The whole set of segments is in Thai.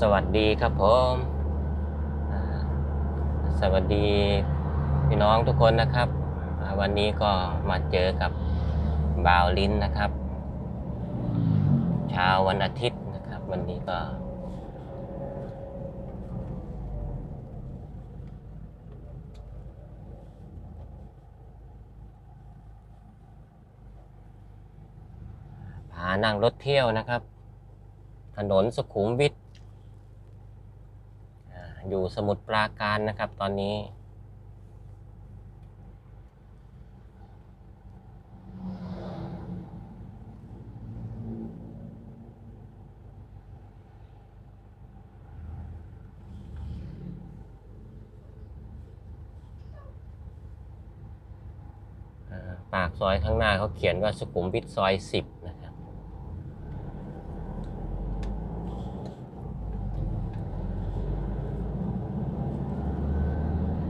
สวัสดีครับผมสวัสดีพี่น้องทุกคนนะครับ วันนี้ก็มาเจอกับบาวลินนะครับเช้าวันอาทิตย์นะครับ วันนี้ก็ พานั่งรถเที่ยวนะครับ ถนนสุขุมวิท อยู่สมุทรปราการนะครับตอนนี้ ปากซอยข้างหน้าเขาเขียนว่าสุขุมวิทซอยสิบนะครับ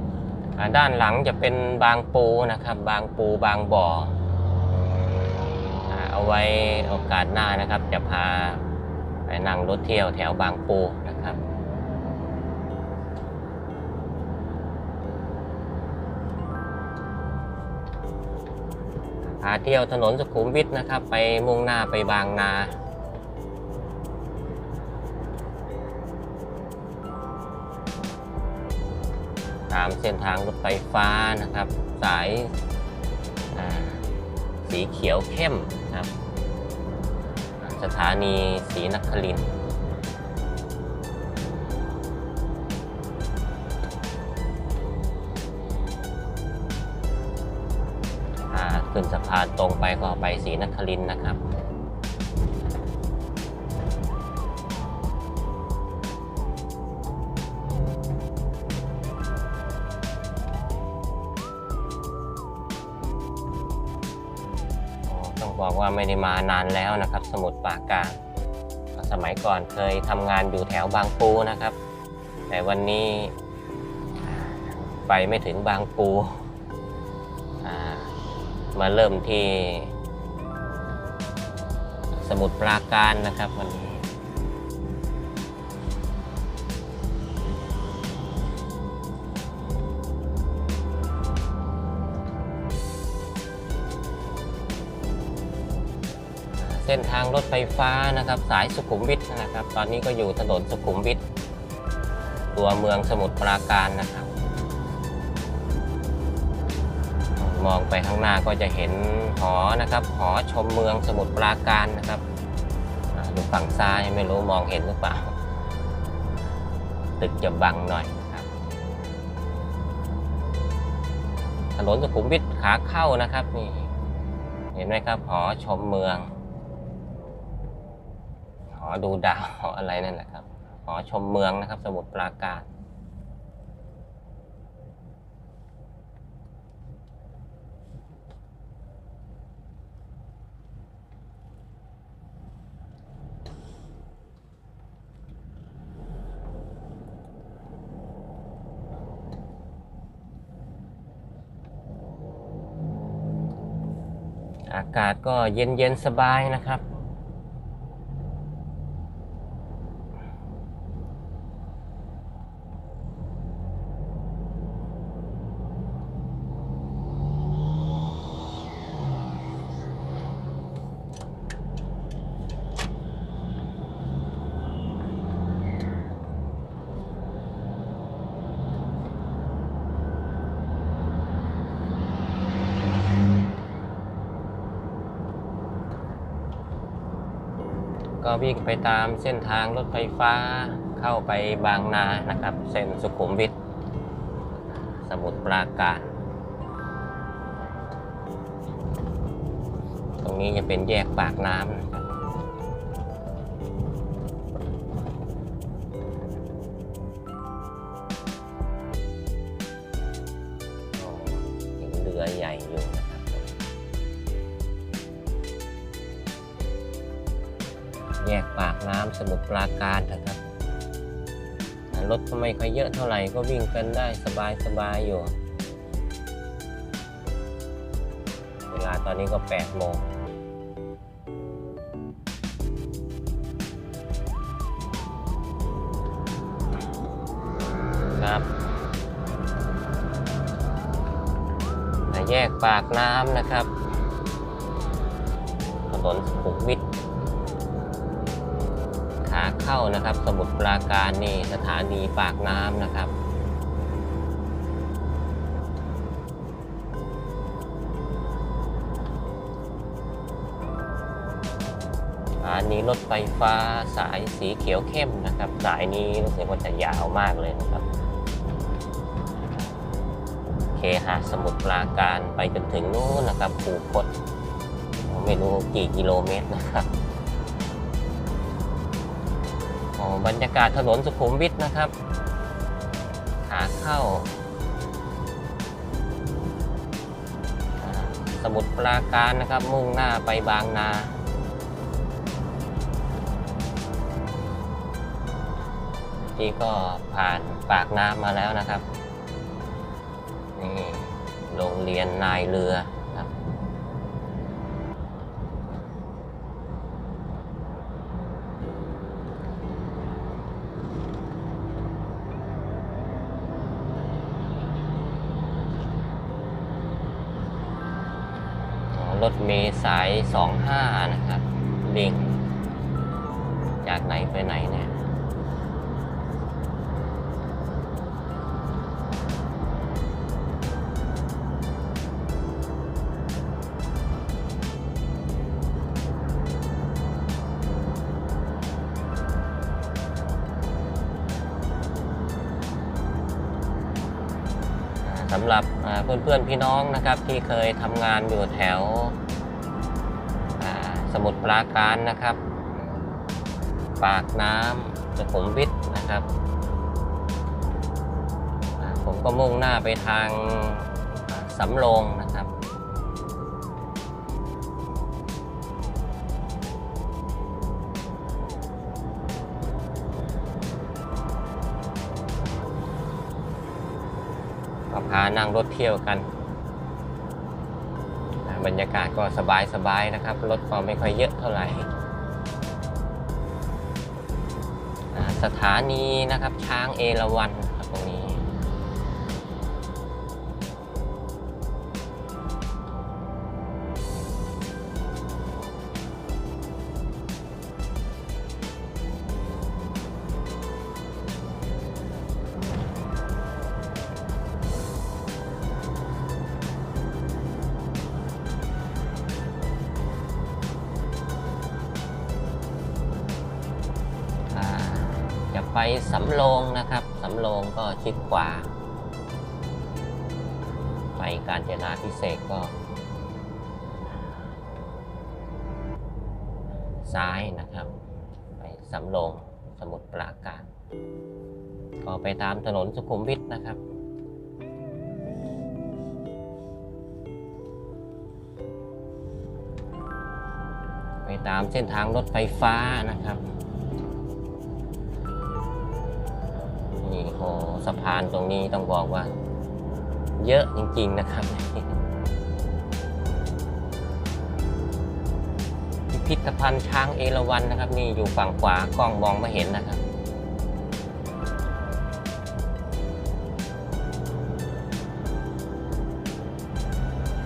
อ่า ด้านหลังจะเป็นบางปูนะครับ บางปูบางบ่อเอาไว้โอกาสหน้านะครับ จะพาไปนั่งรถเที่ยวแถวบางปูนะครับ พาเที่ยวถนนสุขุมวิทนะครับ ไปมุ่งหน้าไปบางนา ตามเส้นทางรถไฟฟ้านะครับ สายสีเขียวเข้มนะครับ สถานีศรีนครินทร์ขึ้นสะพานตรงไปก็ไปศรีนครินนะครับ บอกว่าไม่ได้มานานแล้วนะครับ สมุทรปราการสมัยก่อนเคยทำงานอยู่แถวบางปูนะครับ แต่วันนี้ไปไม่ถึงบางปูมาเริ่มที่สมุทรปราการนะครับวันนี้ เส้นทางรถไฟฟ้านะครับ สายสุขุมวิทนะครับ ตอนนี้ก็อยู่ถนนสุขุมวิทตัวเมืองสมุทรปราการนะครับ มองไปข้างหน้าก็จะเห็นหอนะครับ หอชมเมืองสมุทรปราการนะครับอ่าดูฝั่งซ้ายไม่รู้มองเห็นหรือเปล่า ตึกจะบังหน่อยถนนสุขุมวิทขาเข้านะครับนี่ เห็นไหมครับหอชมเมือง อดูดาวหออะไรนั่นแหละครับหอชมเมืองนะครับ สมุทรปราการอากาศก็เย็นเย็นสบายนะครับ วิ่งไปตามเส้นทางรถไฟฟ้าเข้าไปบางนานะครับ เส้นสุขุมวิทสมุทรปราการ ตรงนี้จะเป็นแยกปากน้ำนะครับ ถก็ไม่ค่อยเยอะเท่าไหร่ก็วิ่งกันได้สบายสบายอยู่ เวลาตอนนี้ก็8โมงครับแยกปากน้ำนะครับ ถนนสุขุมวิท เข้านะครับ สมุทรปราการนี่สถานีปากน้ำนะครับอันนี้รถไฟฟ้าสายสีเขียวเข้มนะครับ สายนี้รู้สึกว่าจะยาวมากเลยนะครับเคหะสมุทรปราการไปจนถึงนู้นนะครับภูคตไม่รู้กี่กิโลเมตรนะครับ บรรยากาศถนนสุขุมวิทนะครับ ขาเข้า สมุทรปราการนะครับ มุ่งหน้าไปบางนาที่ก็ผ่านปากน้ำมาแล้วนะครับ นี่ โรงเรียนนายเรือครับ อ๋อรถเมล์สาย 25 นะครับ ลิง จากไหนไปไหนเนี่ยสำหรับอ่าเพื่อนๆพี่น้องนะครับที่เคยทำงานอยู่แถว มุทรปราการนะครับ ปากน้ำสุขุมวิทนะครับ ผมก็มุ่งหน้าไปทางสำโรงนะครับก็พานั่งรถเที่ยวกัน บรรยากาศก็สบายๆนะครับ รถก็ไม่ค่อยเยอะเท่าไหร่สถานีนะครับช้างเอราวัณ สำโรงนะครับ สำโรงก็ชิดขวา ไปการจนาพิเศษกก็ ซ้ายนะครับ ไปสำโรงสมุทรปราการ ก็ไปตามถนนสุขุมวิทนะครับไปตามเส้นทางรถไฟฟ้านะครับ โหสะพานตรงนี้ต้องบอกว่า เยอะจริงๆนะครับ พิพิธภัณฑ์ช้างเอราวัณนะครับ นี่อยู่ฝั่งขวากล้องมองไม่เห็นนะครับ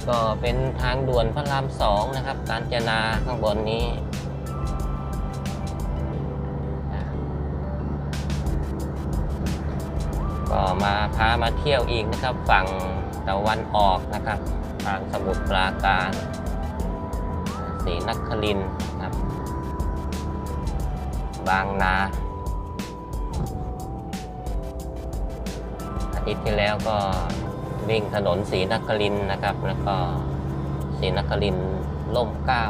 ก็เป็นทางด่วนพระรามสองนะครับ การจนาข้างบนนี้ มาพามาเที่ยวอีกนะครับ ฝั่งตะวันออกนะครับทางสมุทรปราการศรีนครินนะครับ บางนา อาทิตย์ที่แล้วก็วิ่งถนนศรีนครินนะครับ แล้วก็ศรีนครินร์ล่มเก้า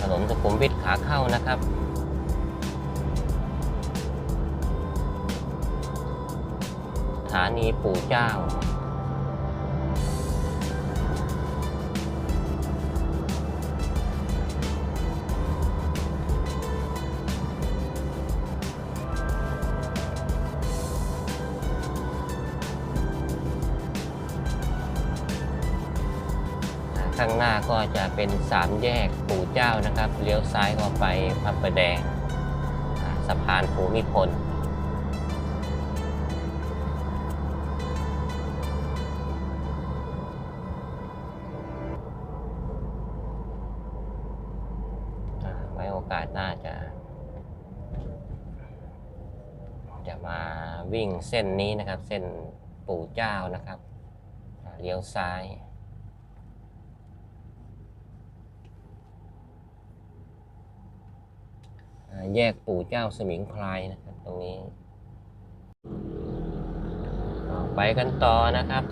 ถนนสุขุมวิทขาเข้านะครับานีปู่เจ้า ข้างหน้าก็จะเป็นสามแยกปู่เจ้านะครับ เลี้ยวซ้ายก็ไปพระประแดง สะพานภูมิพล โอกาสหน้าจะ จะมาวิ่งเส้นนี้นะครับ เส้นปู่เจ้านะครับเลี้ยวซ้ายแยกปู่เจ้าสมิงพรายนะครับตรงนี้ ไปกันต่อนะครับ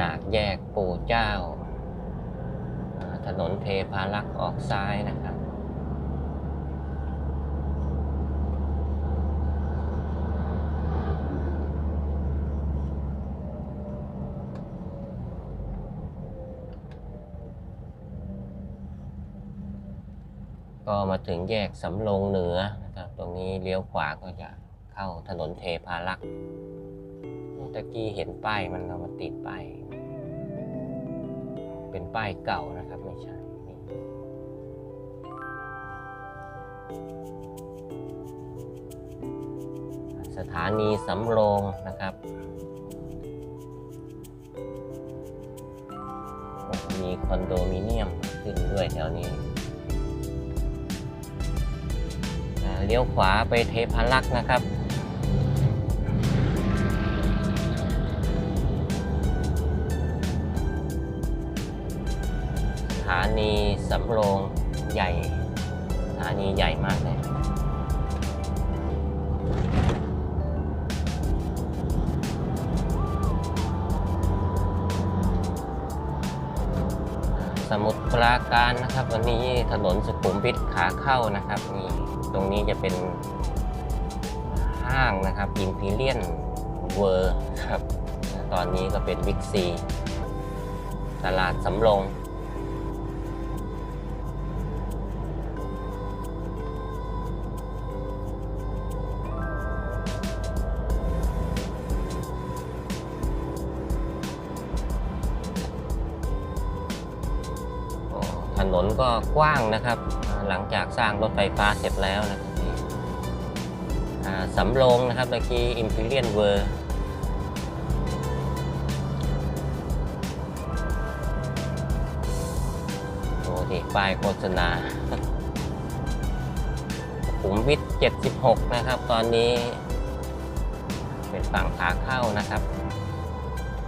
จากแยกปู่เจ้า ถนนเทพารักษ์ออกซ้ายนะครับ ก็มาถึงแยกสำโรงเหนือนะครับ ตรงนี้เลี้ยวขวาก็จะเข้าถนนเทพารักษ์ตะกี้เห็นป้ายมันเอามาติดป้าย เป็นป้ายเก่านะครับไม่ใช่สถานีสำโรงนะครับมีคอนโดมิเนียมขึ้นด้วยแถวนี้เลี้ยวขวาไปเทพารักษ์นะครับ นีสำโรงใหญ่สถานีใหญ่มากเลยสมุทรปราการนะครับ วันนี้ถนนสุขุมวิทขาเข้านะครับนี่ตรงนี้จะเป็นห้างนะครับอินพีเรียนเวอร์ครับ ตอนนี้ก็เป็นบิ๊กซี ตลาดสำโรง นนก็กว้างนะครับ หลังจากสร้างรถไฟฟ้าเสร็จแล้วนะครับสำโรงนะครับเมื่อกี้ Imperial World โอ้ที่ป้ายโฆษณาขุมวิท76 นะครับ ตอนนี้ เป็นฝั่งขาเข้านะครับ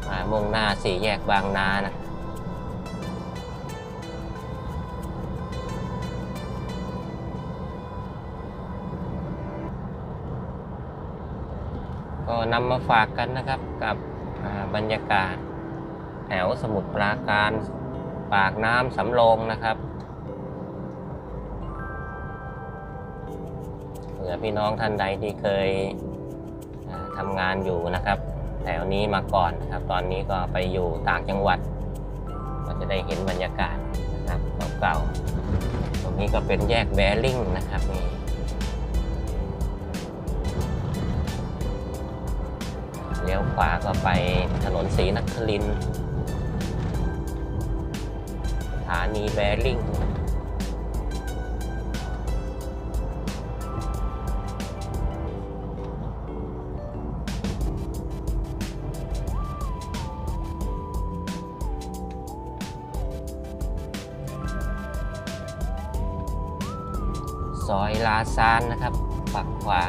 มามุ่งหน้าสี่แยกบางนานะ ก็นำมาฝากกันนะครับกับบรรยากาศแถวสมุทรปราการปากน้ำสำโรงนะครับเผื่อพี่น้องท่านใดที่เคยทำงานอยู่นะครับ แถวนี้มาก่อนนะครับ ตอนนี้ก็ไปอยู่ต่างจังหวัด ก็จะได้เห็นบรรยากาศนะครับเก่าๆตรงนี้ก็เป็นแยกแบริ่งนะครับนี่ เลี้ยวขวาก็ไปถนนศรีนครินสถานีแบริ่งซอยลาซานนะครับ ฝักขวา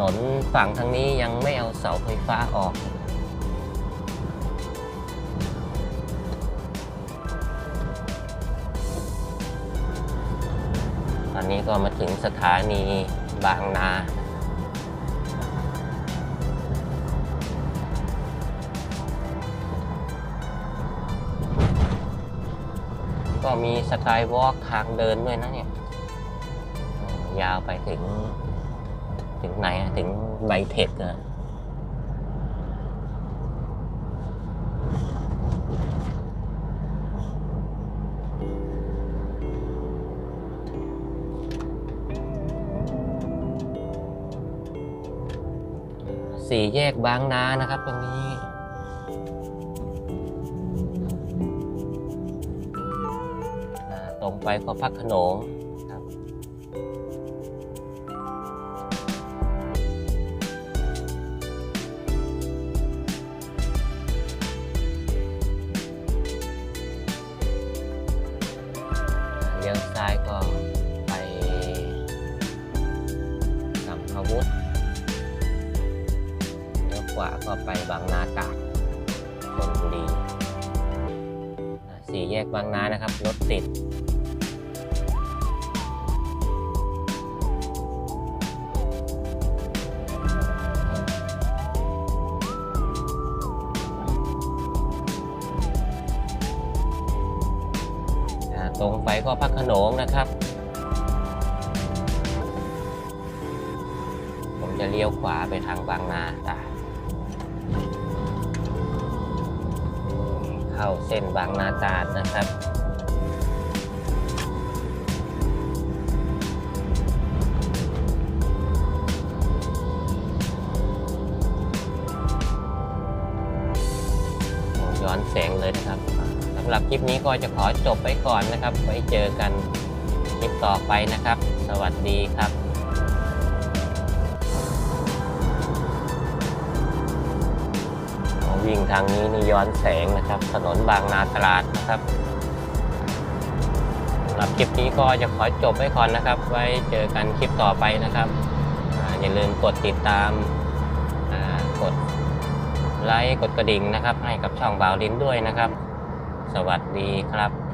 นนฝั่งทางนี้ยังไม่เอาเสาไฟฟ้าออก ตอนนี้ก็มาถึงสถานีบางนาก็มีสกายวอล์กทางเดินด้วยนะเนี่ย ยาวไปถึง ถึงไหนถึงไบเทคนะสี่แยกบางนานะครับตรงนี้ตรงไปก็พักขนม นะครับรถติดอ่าตรงไปก็พักขนงนะครับ ผมจะเลี้ยวขวาไปทางบางนาตาเข้าเส้นบางนาตาดนะครับ คลิปนี้ก็จะขอจบไปก่อนนะครับ ไว้เจอกันคลิปต่อไปนะครับ สวัสดีครับวิ่งทางนี้นี่ย้อนแสงนะครับ ถนนบางนาตราดนะครับสำหรับคลิปนี้ก็จะขอจบไว้ก่อนนะครับ ไว้เจอกันคลิปต่อไปนะครับออย่าลืมกดติดตามกดไลค์กดกระดิ่งนะครับ ให้กับช่องบาวลินด้วยนะครับ สวัสดีครับ